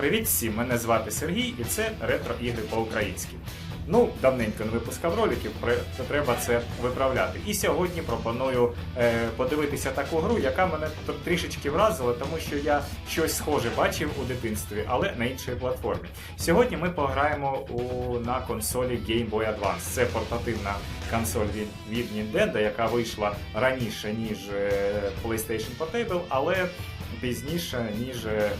Привіт всім! Мене звати Сергій і це ретро ігри по-українськи. Ну, давненько не випускав роликів, пре- то треба це виправляти. І сьогодні пропоную е, подивитися таку гру, яка мене тр- трішечки вразила, тому що я щось схоже бачив у дитинстві, але на іншій платформі. Сьогодні ми пограємо у, на консолі Game Boy Advance. Це портативна консоль від, від Nintendo, яка вийшла раніше, ніж е, PlayStation Portable, але пізніше, ніж е,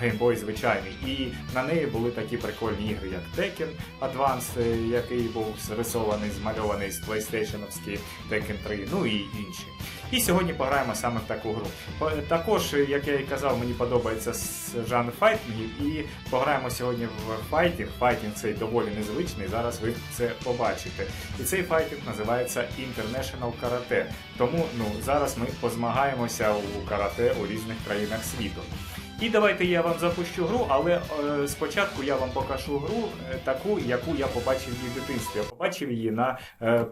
геймбой звичайний. І на неї були такі прикольні ігри, як Tekken Advance, е, який був зрисований, змальований з PlayStation Tekken 3, ну і інші. І сьогодні пограємо саме в таку гру. Також, як я і казав, мені подобається жанр файтингів, і пограємо сьогодні в файтінг. Файтінг цей доволі незвичний, зараз ви це побачите. І цей файтинг називається International Karate. Тому ну, зараз ми позмагаємося у карате у різних країнах світу. І давайте я вам запущу гру, але е, спочатку я вам покажу гру е, таку, яку я побачив її в дитинстві. Я побачив її на е,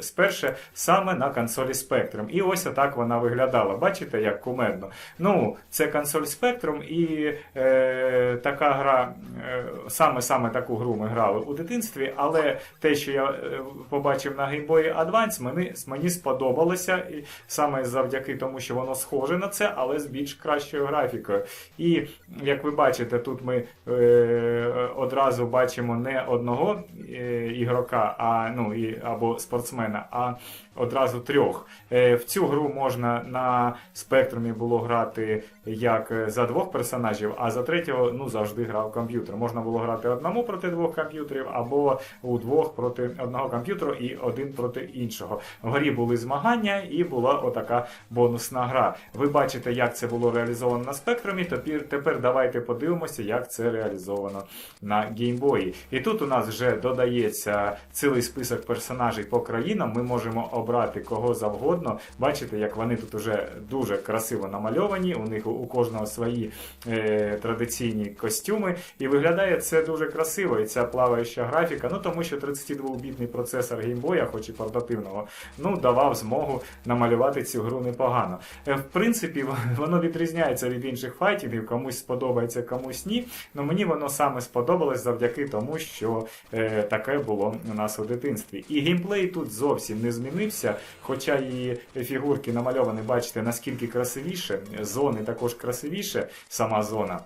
сперше саме на консолі Spectrum. І ось отак вона виглядала. Бачите, як кумедно. Ну, це консоль Spectrum, і е, така гра, е, саме саме таку гру ми грали у дитинстві, але те, що я е, побачив на Game Boy Advance, мені, мені сподобалося і саме завдяки тому, що воно схоже на це, але з більш кращою графікою. І як ви бачите, тут ми е, одразу бачимо не одного е, ігрока, а ну і або спортсмена, а одразу трьох. Е, в цю гру можна на спектрумі було грати як е, за двох персонажів, а за третього ну завжди грав комп'ютер. Можна було грати одному проти двох комп'ютерів, або у двох проти одного комп'ютера і один проти іншого. В грі були змагання і була отака бонусна гра. Ви бачите, як це було реалізовано на спектрумі. Тепер, тепер давайте подивимося, як це реалізовано на геймбої. І тут у нас вже додається цілий список персонажів по країнам. Ми можемо обрати кого завгодно. Бачите, як вони тут уже дуже красиво намальовані. У них у- кожного свої е, традиційні костюми. І виглядає це дуже красиво. І ця плаваюча графіка. Ну тому що 32-бітний процесор геймбоя, хоч і портативного, ну давав змогу намалювати цю гру непогано. Е, В принципі, воно відрізняється від інших файтінгів, комусь сподобається, комусь ні. Ну мені воно саме сподобалось завдяки тому, що е, таке було у нас у дитинстві. І геймплей тут зовсім не змінився, хоча її фігурки намальовані, бачите, наскільки красивіше, зони також красивіше, сама зона.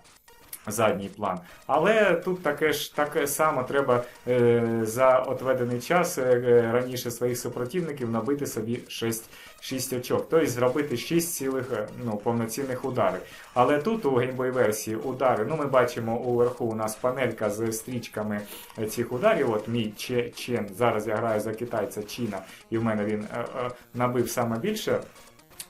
Задній план. Але тут таке ж таке само треба е, за отведений час е, е, раніше своїх супротивників набити собі 6, 6 очок. Тобто зробити 6 цілих е, ну, повноцінних ударів. Але тут у геймбой версії удари, ну ми бачимо уверху у нас панелька з стрічками е, цих ударів. От мій Че- Чен, зараз я граю за китайця Чіна, і в мене він е, е, набив саме більше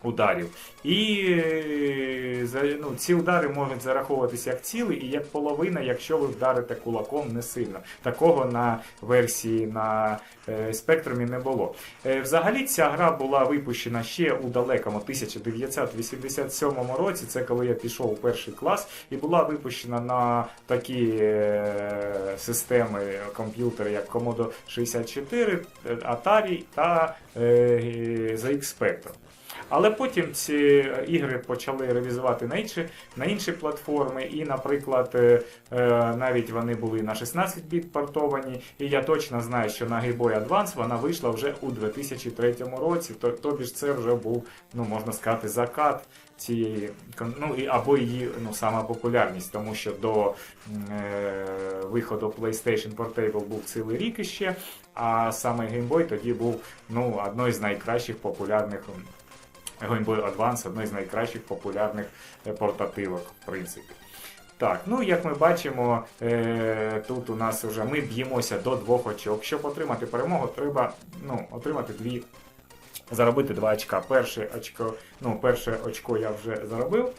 ударів. І е, ну, ці удари можуть зараховуватися як цілий і як половина, якщо ви вдарите кулаком не сильно. Такого на версії на е, спектрумі не було. Е, взагалі ця гра була випущена ще у далекому 1987 році. Це коли я пішов у перший клас, і була випущена на такі системи комп'ютери, як Commodore 64, е, Atari та ZX Spectrum. Але потім ці ігри почали ревізувати на інші, на інші платформи, і, наприклад, е, е, навіть вони були на 16 біт портовані. І я точно знаю, що на Game Boy Advance вона вийшла вже у 2003 році. То, тобі ж це вже був, ну можна сказати, закат цієї ну, і, або її ну, сама популярність, тому що до е, виходу PlayStation Portable був цілий рік іще, а саме Game Boy тоді був ну, одною з найкращих популярних. Game Boy Advance одне з найкращих популярних е, портативок, в принципі. Так, ну як ми бачимо, е, тут у нас вже ми б'ємося до двох очок. Щоб отримати перемогу, треба ну, отримати дві, заробити два очка. Перше очко, ну, перше очко я вже заробив.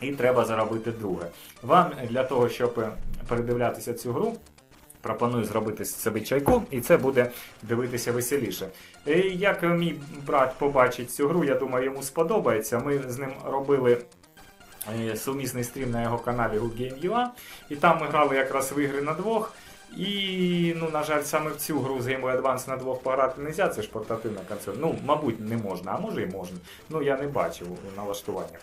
І треба заробити друге. Вам для того, щоб е, передивлятися цю гру, пропоную зробити собі чайку, і це буде дивитися веселіше. І як мій брат побачить цю гру, я думаю, йому сподобається. Ми з ним робили е, сумісний стрім на його каналі GoodGame.ua, і там ми грали якраз в ігри на двох. І, ну, на жаль, саме в цю гру з Game Boy Advance на двох пограти не можна, це ж портативна консоль. Ну, мабуть, не можна, а може і можна. Ну, я не бачив у налаштуваннях.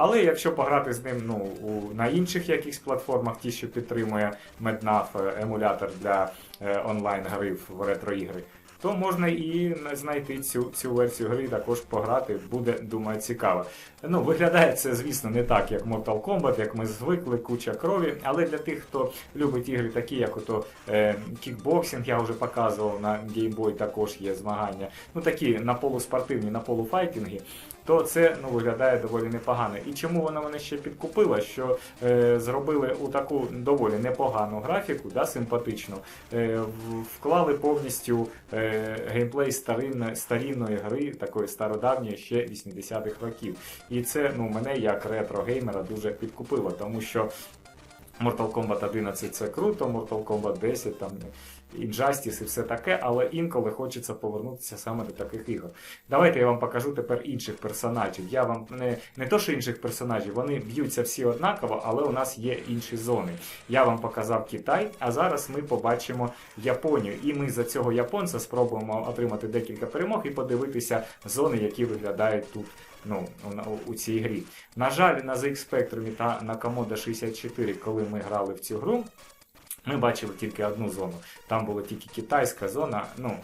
Але якщо пограти з ним ну, у, на інших якихось платформах, ті, що підтримує MedNav, е, емулятор для е, онлайн-гри в ретро-ігри, то можна і знайти цю, цю версію гри, також пограти, буде, думаю, цікаво. Ну, виглядає це, звісно, не так, як Mortal Kombat, як ми звикли, куча крові. Але для тих, хто любить ігри, такі, як ото е, кікбоксинг, я вже показував на Game Boy, також є змагання. Ну такі на полуспортивні, на полуфайтинги. То це ну, виглядає доволі непогано. І чому вона мене ще підкупила? Що е, зробили у таку доволі непогану графіку, да, симпатичну, е, вклали повністю е, геймплей старинної, старинної гри, такої стародавньої ще 80-х років. І це ну, мене як ретро-геймера дуже підкупило, тому що Mortal Kombat 11 це круто, Mortal Kombat 10, там Injustice і все таке, але інколи хочеться повернутися саме до таких ігор. Давайте я вам покажу тепер інших персонажів. Я вам не, не то, що інших персонажів, вони б'ються всі однаково, але у нас є інші зони. Я вам показав Китай, а зараз ми побачимо Японію. І ми за цього японця спробуємо отримати декілька перемог і подивитися зони, які виглядають тут. Ну, у, у цій грі. На жаль, на ZX Spectrum та на Commodore 64, коли ми грали в цю гру, ми бачили тільки одну зону. Там була тільки китайська зона. Ну,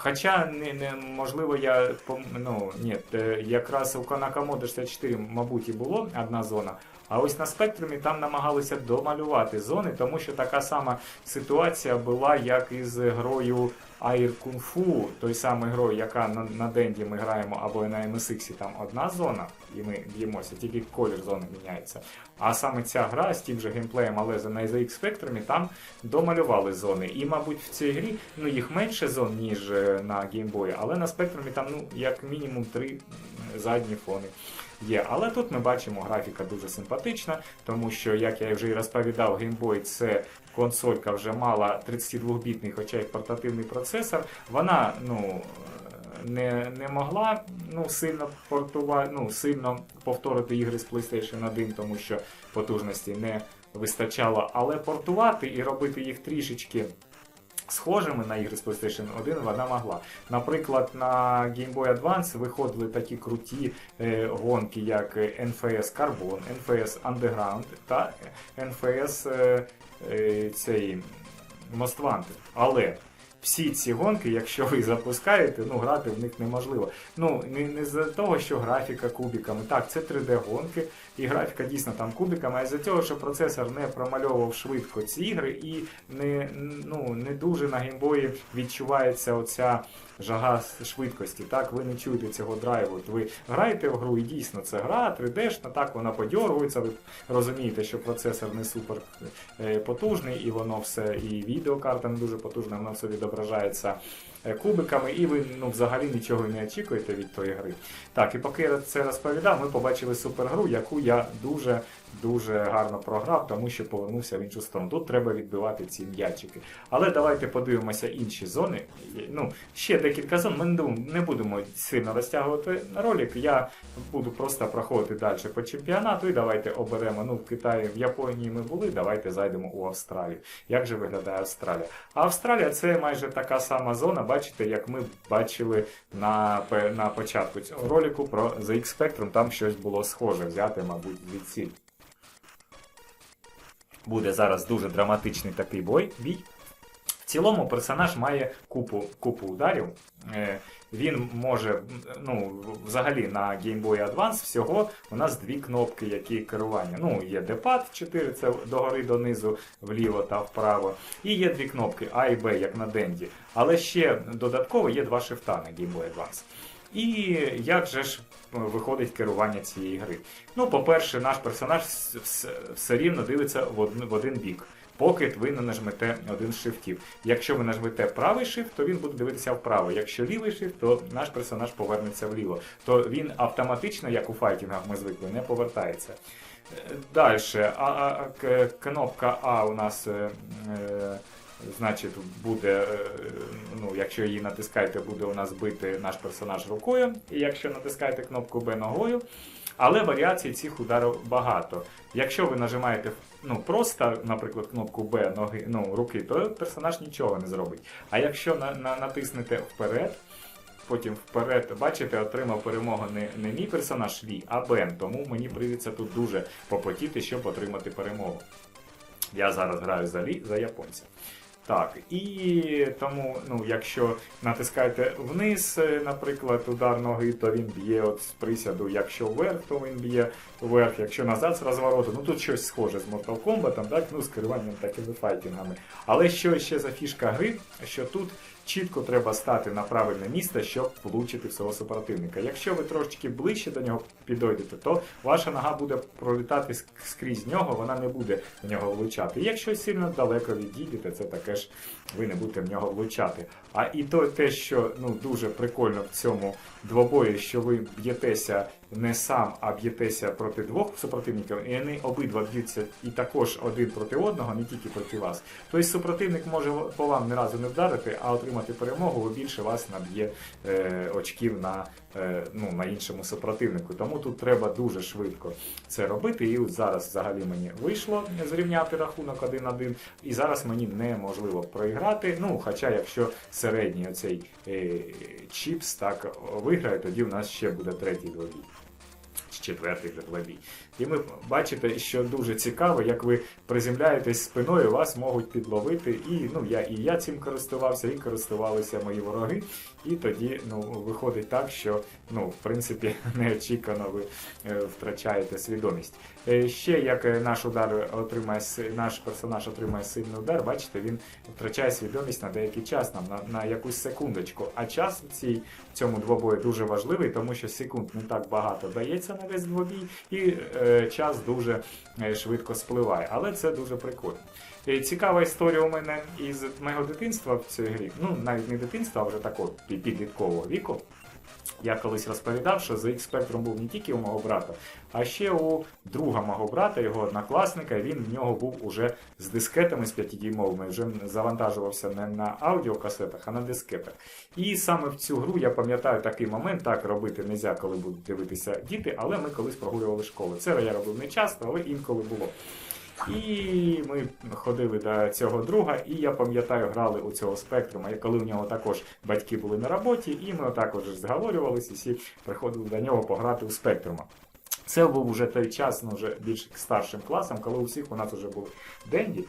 Хоча не, не можливо, я ну, ні, е, якраз у Commodore 64, мабуть, і було одна зона. А ось на спектрумі там намагалися домалювати зони, тому що така сама ситуація була, як із грою Air Kung Fu, той самий грою, яка на, на Денді ми граємо, або на MSX, там одна зона, і ми б'ємося, тільки колір зони міняється. А саме ця гра з тим же геймплеєм, але за на ZX Spectrum, там домалювали зони. І, мабуть, в цій грі ну, їх менше зон, ніж е, на Boy, але на спектрумі там ну, як мінімум три задні фони є. Але тут ми бачимо, графіка дуже симпатична, тому що, як я вже і розповідав, Boy це консолька вже мала 32-бітний, хоча й портативний процесор. Вона, ну. Не, не могла ну, сильно портувати, ну, сильно повторити ігри з PlayStation 1, тому що потужності не вистачало, але портувати і робити їх трішечки схожими на ігри з PlayStation 1 вона могла. Наприклад, на Game Boy Advance виходили такі круті е, гонки, як NFS Carbon, NFS Underground та NFS е, е, цей Most Wanted. Але всі ці гонки, якщо ви запускаєте, ну грати в них неможливо. Ну не, не з-за того, що графіка кубіками. Так, це 3D-гонки, і графіка дійсно там кубиками, а з-за того, що процесор не промальовував швидко ці ігри, і не, ну, не дуже на геймбої відчувається оця жага швидкості. Так, ви не чуєте цього драйву. Ви граєте в гру, і дійсно це гра, 3D-шна, так вона подьоргується. Ви розумієте, що процесор не супер е, потужний, і воно все, і відеокарта не дуже потужна, воно все відображається кубиками, і ви ну, взагалі нічого не очікуєте від тої гри. Так, і поки я це розповідав, ми побачили супергру, яку я дуже дуже гарно програв, тому що повернувся в іншу сторону. Тут треба відбивати ці м'ячики. Але давайте подивимося інші зони. Ну, ще декілька зон. Ми не будемо сильно розтягувати ролик. Я буду просто проходити далі по чемпіонату. І давайте оберемо. Ну, в Китаї, в Японії ми були. Давайте зайдемо у Австралію. Як же виглядає Австралія? А Австралія це майже така сама зона, бачите, як ми бачили на, на початку цього ролику про ZX Spectrum. Там щось було схоже, взяти, мабуть, звідси. Буде зараз дуже драматичний такий бой, бій. В цілому персонаж має купу, купу ударів. Е, Він може, ну, взагалі на Game Boy Advance всього у нас дві кнопки, які керування. Ну, є D-pad 4, це догори донизу, вліво та вправо. І є дві кнопки А і Б, як на Денді. Але ще додатково є два шифта на Game Boy Advance. І як же ж е, виходить керування цієї гри? Ну, по-перше, наш персонаж вс- вс- все рівно дивиться в один, бік, поки ви не нажмете один з шифтів. Якщо ви нажмете правий шифт, то він буде дивитися вправо. Якщо лівий шифт, то наш персонаж повернеться вліво. То він автоматично, як у файтінгах ми звикли, не повертається. Далі, а, к- кнопка А у нас. е, е, Значить, буде, е, ну, якщо її натискаєте, буде у нас бити наш персонаж рукою, і якщо натискаєте кнопку Б ногою. Але варіацій цих ударів багато. Якщо ви нажимаєте ну, просто, наприклад, кнопку Б ноги, ну, руки, то персонаж нічого не зробить. А якщо на, на, натиснете вперед, потім вперед. Бачите, отримав перемогу не, не мій персонаж Лі, а Бен. Тому мені прийдеться тут дуже попотіти, щоб отримати перемогу. Я зараз граю за Лі, за японця. Так, і тому, ну, якщо натискаєте вниз, е, наприклад, удар ноги, то він б'є от з присяду, якщо вверх, то він б'є вверх, якщо назад з розвороту. Ну тут щось схоже з Mortal Kombat, так, ну з керуванням такими файтингами. Але що ще за фішка гри, що тут чітко треба стати на правильне місце, щоб влучити в свого супротивника. Якщо ви трошечки ближче до нього підійдете, то ваша нога буде пролітати скрізь нього, вона не буде в нього влучати. Якщо сильно далеко відійдете, це таке ж ви не будете в нього влучати. А і то те, що ну дуже прикольно в цьому двобої, що ви б'єтеся не сам, а б'єтеся проти двох супротивників, і вони обидва б'ються і також один проти одного, не тільки проти вас. Тобто супротивник може по вам ні разу не вдарити, а отримати перемогу, бо більше вас наб'є е, очків на, е, ну, на іншому супротивнику. Тому тут треба дуже швидко це робити. І от зараз взагалі мені вийшло зрівняти рахунок 1-1, і зараз мені неможливо проіграти. Ну, хоча якщо середній оцей е, чіпс так виграє, тоді у нас ще буде третій двобій. Чи четвертий вже двобій. І ми бачите, що дуже цікаво, як ви приземляєтесь спиною, вас можуть підловити. І ну я і я цим користувався, і користувалися мої вороги. І тоді ну, виходить так, що ну, в принципі неочікувано ви е, втрачаєте свідомість. Е, ще як е, наш удар отримає наш персонаж отримає сильний удар, бачите, він втрачає свідомість на деякий час, на, на якусь секундочку. А час в цій в цьому двобої дуже важливий, тому що секунд не так багато дається на весь двобій, і час дуже е, швидко спливає. Але це дуже прикольно. Е, Цікава історія у мене із мого дитинства в цій грі. Ну, навіть не дитинства, а вже такого підліткового віку. Я колись розповідав, що ZX Spectrum був не тільки у мого брата, а ще у друга мого брата, його однокласника. Він в нього був уже з дискетами з 5-дюймовими, вже завантажувався не на аудіокасетах, а на дискетах. І саме в цю гру я пам'ятаю такий момент, так робити не можна, коли будуть дивитися діти, але ми колись прогулювали школи. Це я робив не часто, але інколи було. І ми ходили до цього друга, і я пам'ятаю, грали у цього спектрума, коли у нього також батьки були на роботі, і ми також зговорювалися, і всі приходили до нього пограти у спектрума. Це був вже той час, ну вже більш старшим класом, коли у всіх у нас вже були денді.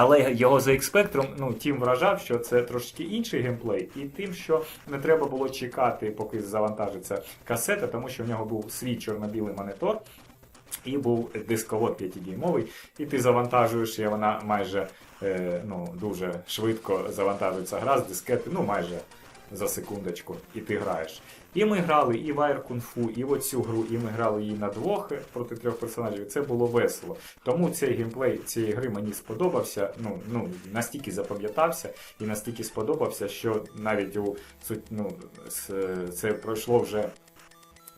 Але його за X-Spectrum, ну, тим вражав, що це трошки інший геймплей, і тим, що не треба було чекати, поки завантажиться касета, тому що в нього був свій чорно-білий монітор, і був дисковод 5-дюймовий, і ти завантажуєш, і вона майже е, ну, дуже швидко завантажується гра з дискети, ну майже за секундочку, і ти граєш. І ми грали і в Air Kung і оцю гру, і ми грали її на двох е, проти трьох персонажів. Це було весело. Тому цей геймплей цієї гри мені сподобався. Ну, ну настільки запам'ятався і настільки сподобався, що навіть у ну, це пройшло вже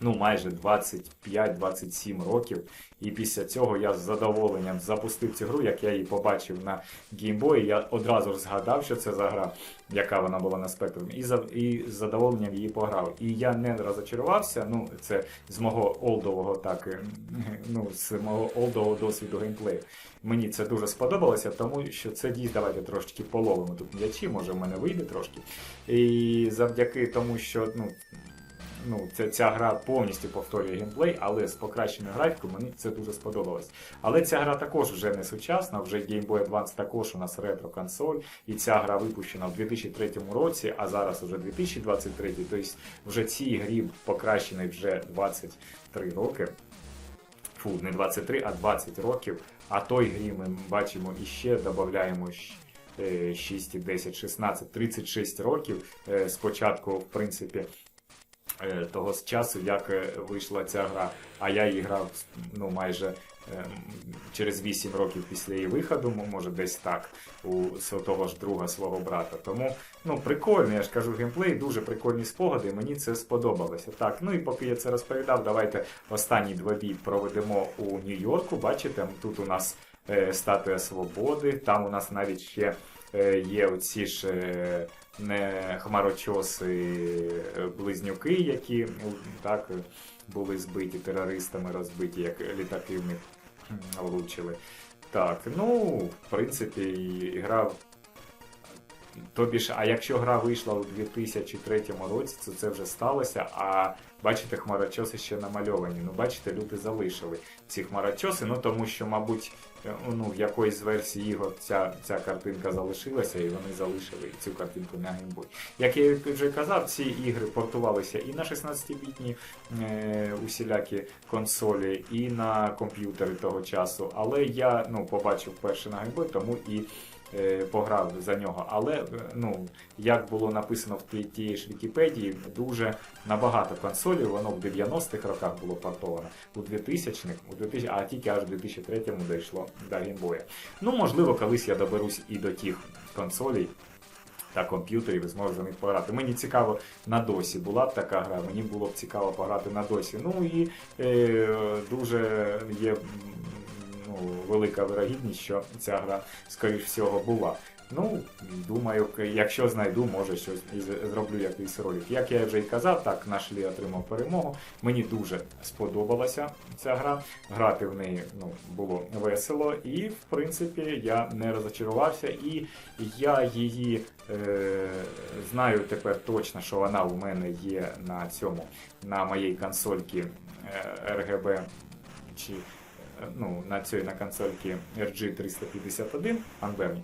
ну, майже 25-27 років. І після цього я з задоволенням запустив цю гру, як я її побачив на геймбої. Я одразу ж згадав, що це за гра, яка вона була на спектрумі, і, за, і з задоволенням її пограв. І я не розочарувався. Ну, це з мого олдового, так, е, ну, з мого олдового досвіду геймплею. Мені це дуже сподобалося, тому що це дійсно давайте трошки половимо тут м'ячі, може в мене вийде трошки. І завдяки тому, що ну, ну, ця, ця гра повністю повторює геймплей, але з покращеною графікою мені це дуже сподобалось. Але ця гра також вже не сучасна, вже Game Boy Advance також у нас ретро-консоль, і ця гра випущена в 2003 році, а зараз вже 2023, тобто вже цій грі покращений вже 23 роки. Фу, не 23, а 20 років. А той грі ми бачимо і ще додаємо 6, 10, 16, 36 років. Е, Спочатку, в принципі, того з часу, як е, вийшла ця гра. А я її грав ну, майже е, через 8 років після її виходу, може десь так, у того ж друга свого брата. Тому ну, прикольно, я ж кажу, геймплей, дуже прикольні спогади, мені це сподобалося. Так, ну і поки я це розповідав, давайте останній двобій проведемо у Нью-Йорку. Бачите, тут у нас е, статуя свободи, там у нас навіть ще е, є оці ж. Е, не хмарочоси е, близнюки, які ну, так е, були збиті терористами, розбиті, як літаки в них влучили. Так, ну, в принципі, гра Тобі ж, а якщо гра вийшла у 2003 році, то це вже сталося. А бачите, хмарочоси ще намальовані. Ну, бачите, люди залишили ці хмарочоси, ну тому що, мабуть, е, ну, в якоїсь з версій ігор ця, ця картинка залишилася, і вони залишили цю картинку на Boy. Як я вже казав, ці ігри портувалися і на 16-бітні е, усілякі консолі, і на комп'ютери того часу. Але я ну, побачив перше на Boy, тому і пограв за нього. Але е, ну, як було написано в тієї ж Вікіпедії, дуже набагато консолів, воно в 90-х роках було портовано, у 2000-х, у 2000, а тільки аж в 2003-му дійшло до Геймбоя. Ну, можливо, колись я доберусь і до тих консолей. Та комп'ютерів і зможу за них пограти. Мені цікаво на досі була б така гра, мені було б цікаво пограти на досі. Ну і е, дуже є ну, велика вирогідність, що ця гра, скоріш всього, була. Ну, думаю, якщо знайду, може щось і зроблю якийсь ролик. Як я вже і казав, так наш Лі отримав перемогу. Мені дуже сподобалася ця гра. Грати в неї ну, було весело, і в принципі я не розочарувався. І я її е, знаю тепер точно, що вона у мене є на цьому, на моїй консольці е, RGB чи ну, на цій на консольці RG351 Unbearning.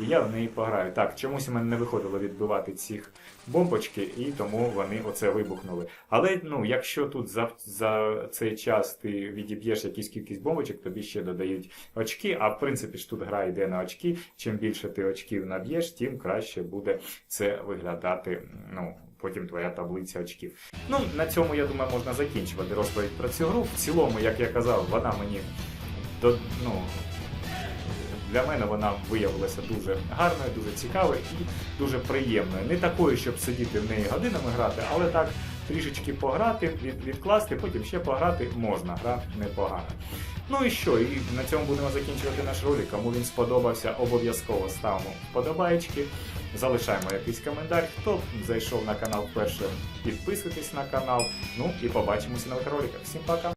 І я в неї пограю. Так, чомусь у мене не виходило відбивати цих бомбочки, і тому вони оце вибухнули. Але ну, якщо тут за, за цей час ти відіб'єш якусь кількість бомбочок, тобі ще додають очки. А в принципі ж тут гра йде на очки. Чим більше ти очків наб'єш, тим краще буде це виглядати. Ну, потім твоя таблиця очків. Ну, на цьому я думаю, можна закінчувати розповідь про цю гру. В цілому, як я казав, вона мені до, ну, для мене вона виявилася дуже гарною, дуже цікавою і дуже приємною. Не такою, щоб сидіти в неї годинами грати, але так трішечки пограти, від, відкласти, потім ще пограти можна. Гра непогана. Ну і що? І на цьому будемо закінчувати наш ролик. Кому він сподобався, обов'язково ставимо вподобайки, залишаємо якийсь коментар. Хто зайшов на канал вперше, підписуйтесь на канал. Ну і побачимося на роликах. Всім пока!